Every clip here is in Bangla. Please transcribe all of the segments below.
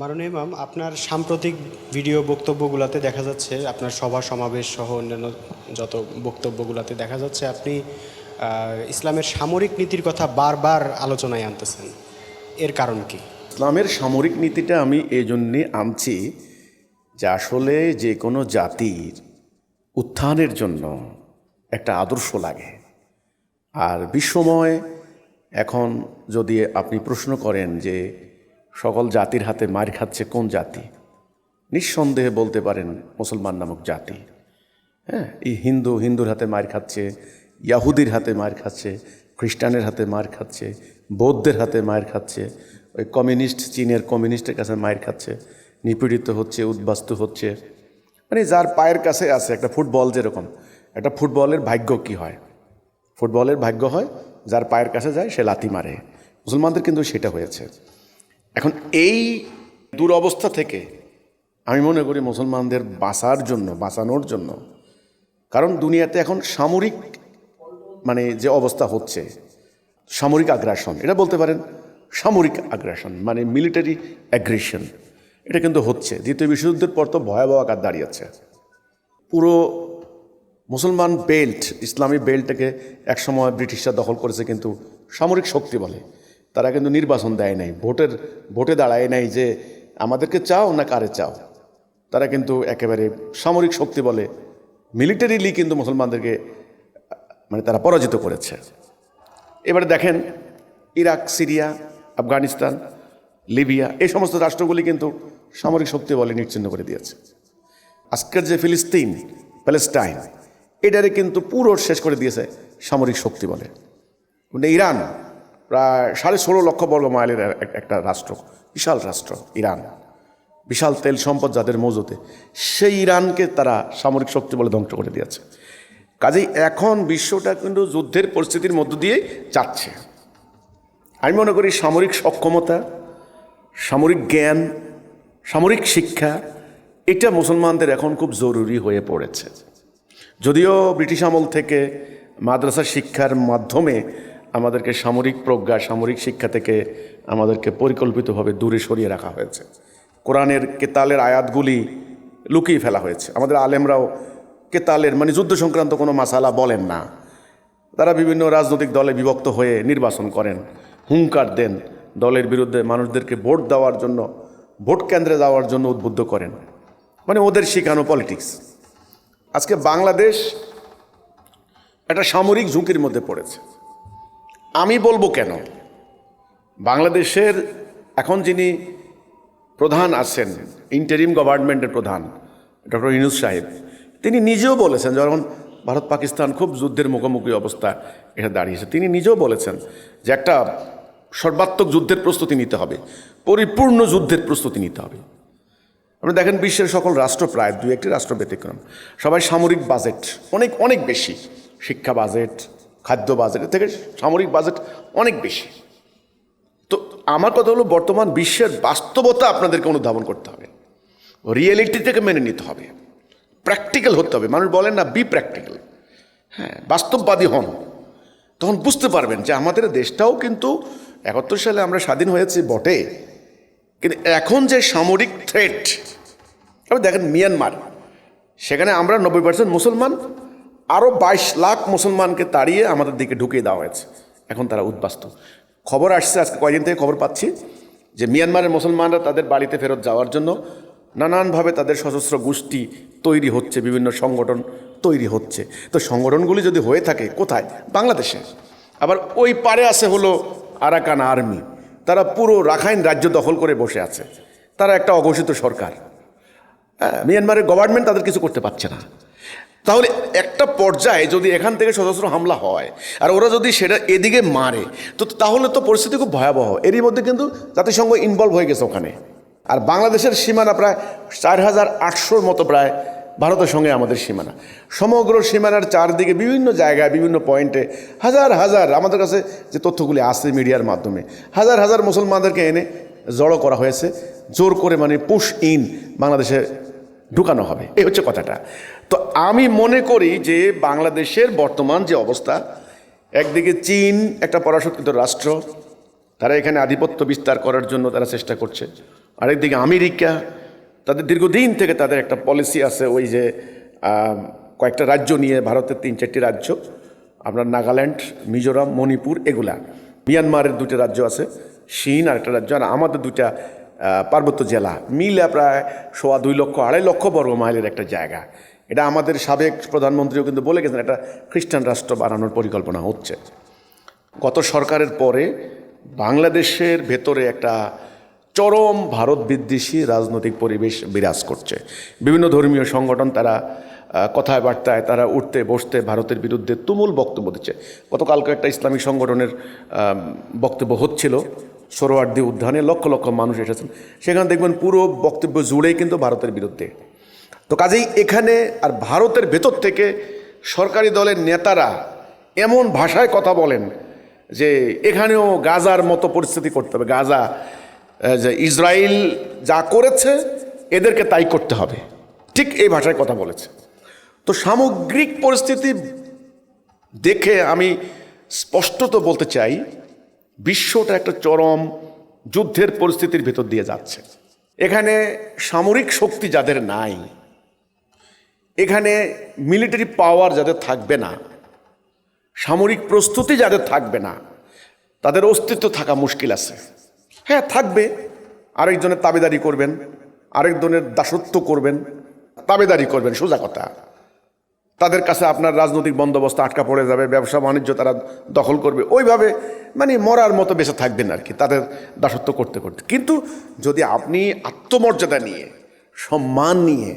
মাননীয় ইমাম, আপনার সাম্প্রতিক ভিডিও বক্তব্যগুলোতে দেখা যাচ্ছে, আপনার সভা সমাবেশ সহ অন্যান্য যত বক্তব্যগুলোতে দেখা যাচ্ছে, আপনি ইসলামের সামরিক নীতির কথা বারবার আলোচনায় আনতেছেন। এর কারণ কি? ইসলামের সামরিক নীতিটা আমি এই জন্যে আনছি যে আসলে যে কোনো জাতির উত্থানের জন্য একটা আদর্শ লাগে। আর বিশ্বময় এখন যদি আপনি প্রশ্ন করেন যে সকল জাতির হাতে মার খাচ্ছে কোন জাতি? নিঃসন্দেহে বলতে পারেন মুসলমান নামক জাতি। হ্যাঁ এই হিন্দু, হিন্দুর হাতে মার খাচ্ছে, ইয়াহুদির হাতে মার খাচ্ছে, খ্রিস্টানের হাতে মার খাচ্ছে, বৌদ্ধের হাতে মার খাচ্ছে, ওই কমিউনিস্ট, চীনের কমিউনিস্টের কাছে মার খাচ্ছে, নিপীড়িত হচ্ছে, উদ্বাস্তু হচ্ছে। মানে যার পায়ের কাছে আছে একটা ফুটবল যেরকম, একটা ফুটবলের ভাগ্য কি হয়? ফুটবলের ভাগ্য হয়, যার পায়ের কাছে যায়, সে লাথি মারে। মুসলমানদের কিন্তু সেটা হয়েছে। এখন এই দুরবস্থা থেকে আমি মনে করি মুসলমানদের বাঁচার জন্য, বাঁচানোর জন্য। কারণ দুনিয়াতে এখন সামরিক মানে যে অবস্থা হচ্ছে, সামরিক আগ্রাসন এটা বলতে পারেন সামরিক আগ্রাসন মানে মিলিটারি অ্যাগ্রেশন এটা কিন্তু হচ্ছে। দ্বিতীয় বিশ্বযুদ্ধের পর তো ভয়াবহ আকার দাঁড়িয়েছে। পুরো মুসলমান বেল্ট ইসলামী বেল্টটাকে একসময় ব্রিটিশরা দখল করেছে কিন্তু সামরিক শক্তি বলে। তারা কিন্তু নির্বাচন দেয় নাই, ভোটের, ভোটে দাঁড়ায় নাই যে আমাদেরকে চাও না কারে চাও। তারা কিন্তু একেবারে সামরিক শক্তি বলে মিলিটারিলি কিন্তু মুসলমানদেরকে মানে তারা পরাজিত করেছে। এবারে দেখেন ইরাক, সিরিয়া, আফগানিস্তান, লিবিয়া, এই সমস্ত রাষ্ট্রগুলি কিন্তু সামরিক শক্তি বলে নিশ্চিন্ন করে দিয়েছে। আজকের যে ফিলিস্তিন, প্যালেস্টাইন, এটারে কিন্তু পুরো শেষ করে দিয়েছে সামরিক শক্তি বলে। কিন্তু ইরান প্রায় সাড়ে ষোলো লক্ষ বর্গ মাইলের একটা রাষ্ট্র, বিশাল রাষ্ট্র, ইরান। বিশাল তেল সম্পদ যাদের মজুতে, সেই ইরানকে তারা সামরিক শক্তি বলে ধ্বংস করে দিয়েছে। কাজেই এখন বিশ্বটা কিন্তু যুদ্ধের পরিস্থিতির মধ্য দিয়ে যাচ্ছে। আমি মনে করি সামরিক সক্ষমতা, সামরিক জ্ঞান, সামরিক শিক্ষা, এটা মুসলমানদের এখন খুব জরুরি হয়ে পড়েছে। যদিও ব্রিটিশ আমল থেকে মাদ্রাসা শিক্ষার মাধ্যমে আমাদেরকে সামরিক প্রজ্ঞা, সামরিক শিক্ষা থেকে আমাদেরকে পরিকল্পিতভাবে দূরে সরিয়ে রাখা হয়েছে। কোরআনের কেতালের আয়াতগুলি লুকিয়ে ফেলা হয়েছে। আমাদের আলেমরাও কেতালের মানে যুদ্ধ সংক্রান্ত কোনো মাসালা বলেন না। তারা বিভিন্ন রাজনৈতিক দলে বিভক্ত হয়ে নির্বাচন করেন, হুঙ্কার দেন, দলের বিরুদ্ধে মানুষদেরকে ভোট দেওয়ার জন্য, ভোট কেন্দ্রে যাওয়ার জন্য উদ্বুদ্ধ করেন। মানে ওদের শেখানো পলিটিক্স। আজকে বাংলাদেশ একটা সামরিক ঝুঁকির মধ্যে পড়েছে। আমি বলব কেন? বাংলাদেশের এখন যিনি প্রধান আছেন ইন্টারিম গভর্নমেন্টের প্রধান, ডক্টর ইনুস সাহেব, তিনি নিজেও বলেছেন, যখন ভারত পাকিস্তান খুব যুদ্ধের মুখোমুখি অবস্থা এটা দাঁড়িয়েছে, তিনি নিজেও বলেছেন যে একটা সর্বাত্মক যুদ্ধের প্রস্তুতি নিতে হবে, পরিপূর্ণ যুদ্ধের প্রস্তুতি নিতে হবে। আপনি দেখেন বিশ্বের সকল রাষ্ট্র প্রায় দু একটি রাষ্ট্র ব্যতিক্রম। সবাই সামরিক বাজেট, অনেক অনেক বেশি, শিক্ষা বাজেট খাদ্য বাজেট এর থেকে সামরিক বাজেট অনেক বেশি। তো আমার কথা হলো বর্তমান বিশ্বের বাস্তবতা আপনাদেরকে অনুধাবন করতে হবে। রিয়েলিটি থেকে মেনে নিতে হবে। প্র্যাকটিক্যাল হতে হবে। মানুষ বলেন না বি প্র্যাকটিক্যাল হ্যাঁ বাস্তববাদী হন। তখন বুঝতে পারবেন যে আমাদের দেশটাও কিন্তু একাত্তর সালে আমরা স্বাধীন হয়েছি বটে। কিন্তু এখন যে সামরিক থ্রেট আপনি দেখেন মিয়ানমার। সেখানে আমরা নব্বই পার্সেন্ট মুসলমান আরও বাইশ লাখ মুসলমানকে তাড়িয়ে আমাদের দিকে ঢুকিয়ে দেওয়া হয়েছে। এখন তারা উদ্বাস্ত। খবর আসছে আজকে কয়দিন থেকে খবর পাচ্ছি যে মিয়ানমারের মুসলমানরা তাদের বাড়িতে ফেরত যাওয়ার জন্য নানানভাবে তাদের সশস্ত্র গোষ্ঠী তৈরি হচ্ছে বিভিন্ন সংগঠন তৈরি হচ্ছে। তো সংগঠনগুলি যদি হয়ে থাকে কোথায়? বাংলাদেশে। আবার ওই পারে আছে হলো আরাকান আর্মি। তারা পুরো রাখাইন রাজ্য দখল করে বসে আছে। তারা একটা অঘোষিত সরকার। হ্যাঁ, মিয়ানমারের গভর্নমেন্ট তাদের কিছু করতে পারছে না। তাহলে একটা পর্যায়ে যদি এখান থেকে সশস্ত্র হামলা হয়, আর ওরা যদি সেটা এদিকে মারে, তো তাহলে তো পরিস্থিতি খুব ভয়াবহ। এরই মধ্যে কিন্তু জাতিসংঘ ইনভলভ হয়ে গেছে ওখানে। আর বাংলাদেশের সীমানা প্রায় চার হাজার আটশোর মতো প্রায় ভারতের সঙ্গে আমাদের সীমানা। সমগ্র সীমানার চারদিকে বিভিন্ন জায়গায়, বিভিন্ন পয়েন্টে হাজার হাজার, আমাদের কাছে যে তথ্যগুলি আসছে মিডিয়ার মাধ্যমে, হাজার হাজার মুসলমানদেরকে এনে জড়ো করা হয়েছে। জোর করে মানে পুশ ইন বাংলাদেশে ঢুকানো হবে। এই হচ্ছে কথাটা। তো আমি মনে করি যে বাংলাদেশের বর্তমান যে অবস্থা, একদিকে চীন একটা পরাশক্তিত রাষ্ট্র, তারা এখানে আধিপত্য বিস্তার করার জন্য তারা চেষ্টা করছে। আরেকদিকে আমেরিকা, তাদের দীর্ঘদিন থেকে তাদের একটা পলিসি আছে ওই যে কয়েকটা রাজ্য নিয়ে, ভারতের তিন চারটি রাজ্য, আপনার নাগাল্যান্ড, মিজোরাম, মণিপুর, এগুলা। মিয়ানমারের দুটো রাজ্য আছে, চীন আর একটা রাজ্য, আর আমাদের দুটা পার্বত্য জেলা মিলে প্রায় সোয়া দুই লক্ষ, আড়াই লক্ষ বর্গ মাইলের একটা জায়গা। এটা আমাদের সাবেক প্রধানমন্ত্রীও কিন্তু বলে গেছেন একটা খ্রিস্টান রাষ্ট্র বানানোর পরিকল্পনা হচ্ছে। গত সরকারের পরে বাংলাদেশের ভেতরে একটা চরম ভারত বিদ্বেষী রাজনৈতিক পরিবেশ বিরাজ করছে। বিভিন্ন ধর্মীয় সংগঠন তারা কথায় বার্তায় তারা উঠতে, বসতে ভারতের বিরুদ্ধে তুমুল বক্তব্য দিচ্ছে। গতকালকে একটা ইসলামিক সংগঠনের বক্তব্য হচ্ছিল সরোয়ার্দি উদ্যানে লক্ষ লক্ষ মানুষ এসেছেন। সেখানে দেখবেন পুরো বক্তব্য জুড়েই কিন্তু ভারতের বিরুদ্ধে। তো কাজেই এখানে আর ভারতের ভেতর থেকে সরকারি দলের নেতারা এমন ভাষায় কথা বলেন যে এখানেও গাজার মতো পরিস্থিতি করতে হবে। গাজা যে ইসরায়েল যা করেছে, এদেরকে তাই করতে হবে। ঠিক এই ভাষায় কথা বলেছে। তো সামগ্রিক পরিস্থিতি দেখে আমি স্পষ্টত বলতে চাই বিশ্বটা একটা চরম যুদ্ধের পরিস্থিতির ভেতর দিয়ে যাচ্ছে। এখানে সামরিক শক্তি যাদের নাই, এখানে মিলিটারি পাওয়ার যাদের থাকবে না, সামরিক প্রস্তুতি যাদের থাকবে না, তাদের অস্তিত্ব থাকা মুশকিল আছে। হ্যাঁ থাকবে। আরেকজনের তাবেদারি করবেন, আরেকজনের দাসত্ব করবেন, তাবেদারি করবেন, সোজা কথা। তাদের কাছে আপনার রাজনৈতিক বন্দোবস্ত আটকা পড়ে যাবে, ব্যবসা বাণিজ্য তারা দখল করবে। ওইভাবে মানে মরার মতো বেঁচে থাকবেন আর কি, তাদের দাসত্ব করতে করতে। কিন্তু যদি আপনি আত্মমর্যাদা নিয়ে, সম্মান নিয়ে,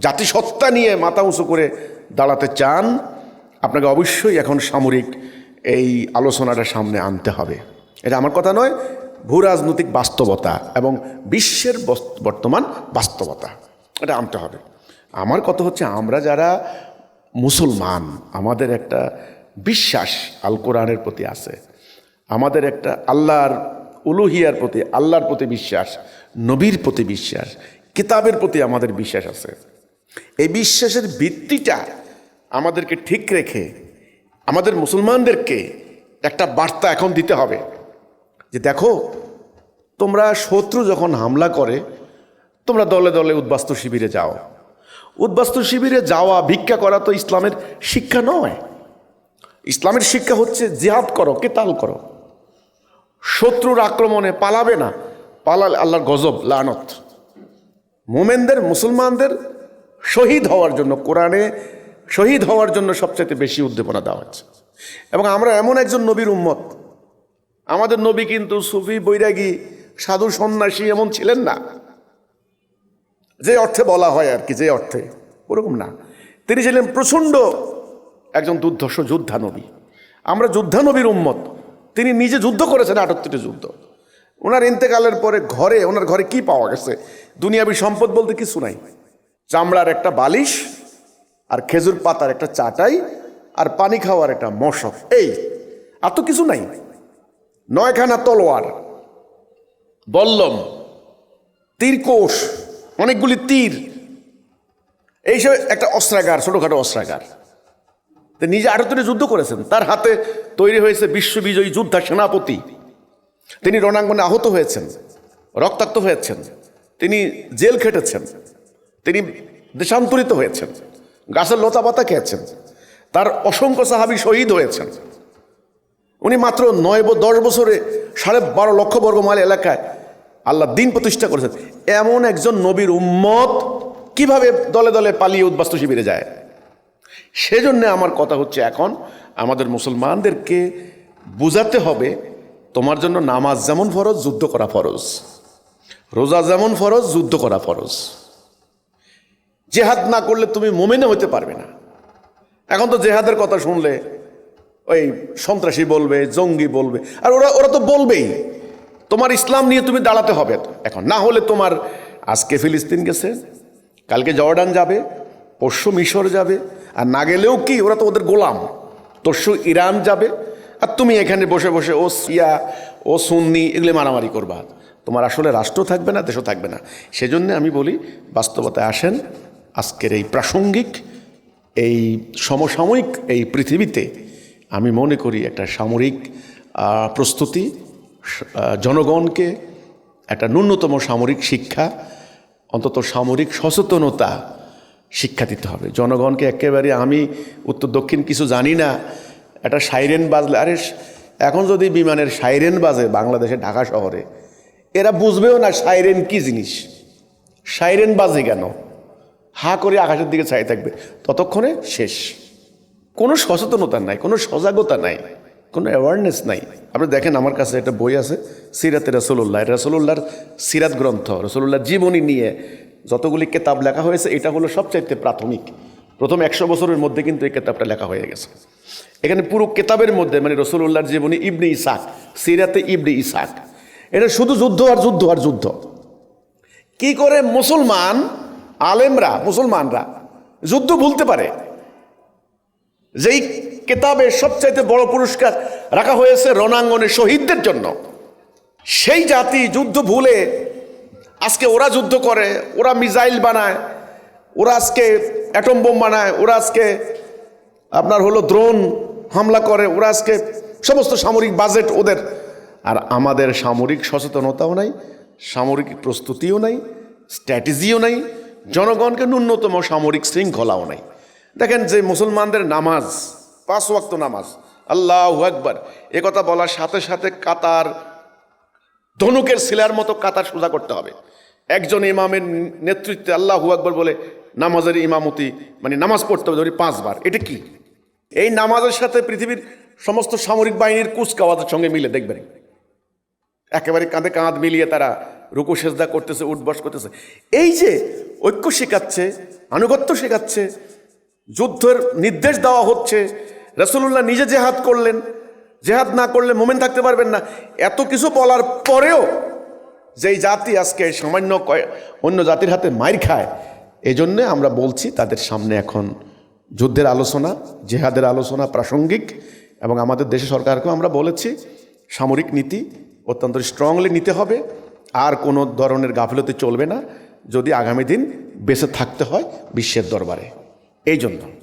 জাতিসত্তা নিয়ে মাথা উঁচু করে দাঁড়াতে চান, আপনাকে অবশ্যই এখন সামরিক এই আলোচনাটা সামনে আনতে হবে। এটা আমার কথা নয়, ভূ রাজনৈতিক বাস্তবতা এবং বিশ্বের বর্তমান বাস্তবতা, এটা আনতে হবে। আমার কথা হচ্ছে আমরা যারা মুসলমান, আমাদের একটা বিশ্বাস আল কোরআনের প্রতি আছে। আমাদের একটা আল্লাহর উলুহিয়ার প্রতি, আল্লাহর প্রতি বিশ্বাস, নবীর প্রতি বিশ্বাস, কিতাবের প্রতি আমাদের বিশ্বাস আছে। এই বিশ্বাসের ভিত্তিটা আমাদেরকে ঠিক রেখে, আমাদের মুসলমানদেরকে একটা বার্তা এখন দিতে হবে যে দেখো, তোমরা শত্রু যখন হামলা করে, তোমরা দলে দলে উদ্বাস্তু শিবিরে যাও। উদ্বাস্তু শিবিরে যাওয়া, ভিক্ষা করা তো ইসলামের শিক্ষা নয়। ইসলামের শিক্ষা হচ্ছে জিহাদ করো, কেতাল করো। শত্রুর আক্রমণে পালাবে না, পালালে আল্লাহর গজব, লানত। মোমেনদের, মুসলমানদের শহীদ হওয়ার জন্য কোরআনে শহীদ হওয়ার জন্য সবচাইতে বেশি উদ্দীপনা দেওয়া হচ্ছে। এবং আমরা এমন একজন নবীর উম্মত। আমাদের নবী কিন্তু সুফি, বৈরাগী, সাধু, সন্ন্যাসী এমন ছিলেন না। যে অর্থে বলা হয় আর কি, যে অর্থে। ওরকম না। তিনি ছিলেন প্রচণ্ড একজন দুর্ধর্ষ যোদ্ধা নবী আমরা যোদ্ধা নবীর উম্মত। তিনি নিজে যুদ্ধ করেছেন আটাত্তরটি যুদ্ধ। ওনার ইন্তেকালের পরে ঘরে, ওনার ঘরে কি পাওয়া গেছে? দুনিয়াবী সম্পদ বলতে কিছু নাই। চামড়ার একটা বালিশ আর খেজুর পাতার একটা চাটাই আর পানি খাওয়ার একটা মশক। এই, আর তো কিছু নাই। নয়খানা তলোয়ার, বল্লম, তীরকোষ অনেকগুলি তীর। এইসব একটা অস্ত্রাগার, ছোটোখাটো অস্ত্রাগার। নিজে নিজে আটতরে যুদ্ধ করেছেন। তার হাতে তৈরি হয়েছে বিশ্ববিজয়ী যোদ্ধা সেনাপতি। তিনি রণাঙ্গনে আহত হয়েছেন, রক্তাক্ত হয়েছেন, তিনি জেল খেটেছেন, তিনি দেশান্তরিত হয়েছেন, গাছের লতা পাতা খেয়েছেন, তার অসংখ্য সাহাবি শহীদ হয়েছেন। উনি মাত্র নয় দশ বছরে সাড়ে বারো লক্ষ বর্গ মাইল এলাকায় আল্লাহ দিন প্রতিষ্ঠা করেছেন। এমন একজন নবীর উম্মত কীভাবে দলে দলে পালিয়ে উদ্বাস্তু শিবিরে যায়? সেজন্য আমার কথা হচ্ছে এখন আমাদের মুসলমানদেরকে বোঝাতে হবে তোমার জন্য নামাজ যেমন ফরজ, যুদ্ধ করা ফরজ। রোজা যেমন ফরজ, যুদ্ধ করা ফরজ। জেহাদ না করলে তুমি মোমেনে হতে পারবে না। এখন তো জেহাদের কথা শুনলে ওই সন্ত্রাসী বলবে, জঙ্গি বলবে, আর ওরা ওরা তো বলবেই। তোমার ইসলাম নিয়ে তুমি দাঁড়াতে হবে। এখন না হলে তোমার আজকে ফিলিস্তিন গেছে, কালকে জর্ডান যাবে, পরশু মিশর যাবে, আর না গেলেও কি ওরা তো ওদের গোলাম। তরশু ইরান যাবে, আর তুমি এখানে বসে বসে ও সিয়া ও সুন্নি এগুলো মারামারি করবা। তোমার আসলে রাষ্ট্র থাকবে না, দেশও থাকবে না। সেজন্য আমি বলি, বাস্তবতায় আসেন, আজকের এই প্রাসঙ্গিক, এই সমসাময়িক এই পৃথিবীতে আমি মনে করি একটা সামরিক প্রস্তুতি জনগণকে একটা ন্যূনতম সামরিক শিক্ষা, অন্তত সামরিক সচেতনতা শিক্ষা দিতে হবে। জনগণকে একেবারে আমি উত্তর দক্ষিণ কিছু জানি না, একটা সাইরেন বাজলে, আরে এখন যদি বিমানের সাইরেন বাজে বাংলাদেশে ঢাকা শহরে, এরা বুঝবেও না সাইরেন কি জিনিস। সাইরেন বাজে কেন? হা করে আকাশের দিকে চাই থাকবে। ততক্ষণে শেষ। কোনো সচেতনতা নাই, কোনো সজাগতা নাই। কোনো অ্যাওয়ারনেস নাই। আপনি দেখেন আমার কাছে একটা বই আছে, সিরাতে রসুল্লাহ রসুল্লাহর সিরাত গ্রন্থ রসুল্লাহর জীবনী নিয়ে যতগুলি কেতাব লেখা হয়েছে, এটা হলো সবচাইতে প্রাথমিক। প্রথম একশো বছরের মধ্যে কিন্তু এই কেতাবটা লেখা হয়ে গেছে। এখানে পুরো কেতাবের মধ্যে মানে রসুল্লাহর জীবনী ইবনে ইসাক, সিরাতে ইবনে ইসাক। এটা শুধু যুদ্ধ আর যুদ্ধ আর যুদ্ধ। কি করে মুসলমান আলেমরা, মুসলমানরা যুদ্ধ ভুলতে পারে? যেই কেতাবে সবচাইতে বড় পুরস্কার রাখা হয়েছে রণাঙ্গনে শহীদদের জন্য। সেই জাতি যুদ্ধ ভুলে আজকে ওরা যুদ্ধ করে, ওরা মিসাইল বানায়, ওরা আজকে অ্যাটম বোম বানায়, ওরা আজকে আপনার হলো দ্রোন হামলা করে, ওরা আজকে সমস্ত সামরিক বাজেট ওদের। আর আমাদের সামরিক সচেতনতাও নাই, সামরিক প্রস্তুতিও নাই, স্ট্র্যাটেজিও নাই, জনগণকে ন্যূনতম সামরিক শৃঙ্খলাও নাই। দেখেন যে মুসলমানদের নামাজ পাঁচ ওয়াক্ত নামাজ। আল্লাহ একবার এ কথা বলার সাথে সাথে কাতার, ধনুকের শিলার মতো কাতার সোজা করতে হবে। একজন ইমামের নেতৃত্বে আল্লাহ আকবর বলে, নামাজের ইমামতি মানে নামাজ পড়তে হবে ধরি পাঁচবার। এটা কি? এই নামাজের সাথে পৃথিবীর সমস্ত সামরিক বাহিনীর কুচকাওয়াজের সঙ্গে মিলে, দেখবেন। একেবারে কাঁধে কাঁধ মিলিয়ে তারা রুকু, সেজদা করতেছে, উঠবস করতেছে। এই যে ঐক্য শেখাচ্ছে, আনুগত্য শেখাচ্ছে, যুদ্ধের নির্দেশ দেওয়া হচ্ছে রসুল্লাহ নিজে জেহাদ করলেন। জেহাদ না করলে মোমেন থাকতে পারবেন না। এত কিছু বলার পরেও যেই জাতি আজকে সামান্য কয়- অন্য জাতির হাতে মাইর খায় এই জন্যে আমরা বলছি তাদের সামনে এখন যুদ্ধের আলোচনা, জেহাদের আলোচনা প্রাসঙ্গিক এবং আমাদের দেশের সরকারকেও আমরা বলেছি, সামরিক নীতি অত্যন্ত স্ট্রংলি নিতে হবে। আর কোনো ধরনের গাফিলতি চলবে না। যদি আগামী দিন বেঁচে থাকতে হয় বিশ্বের দরবারে। এই জন্য।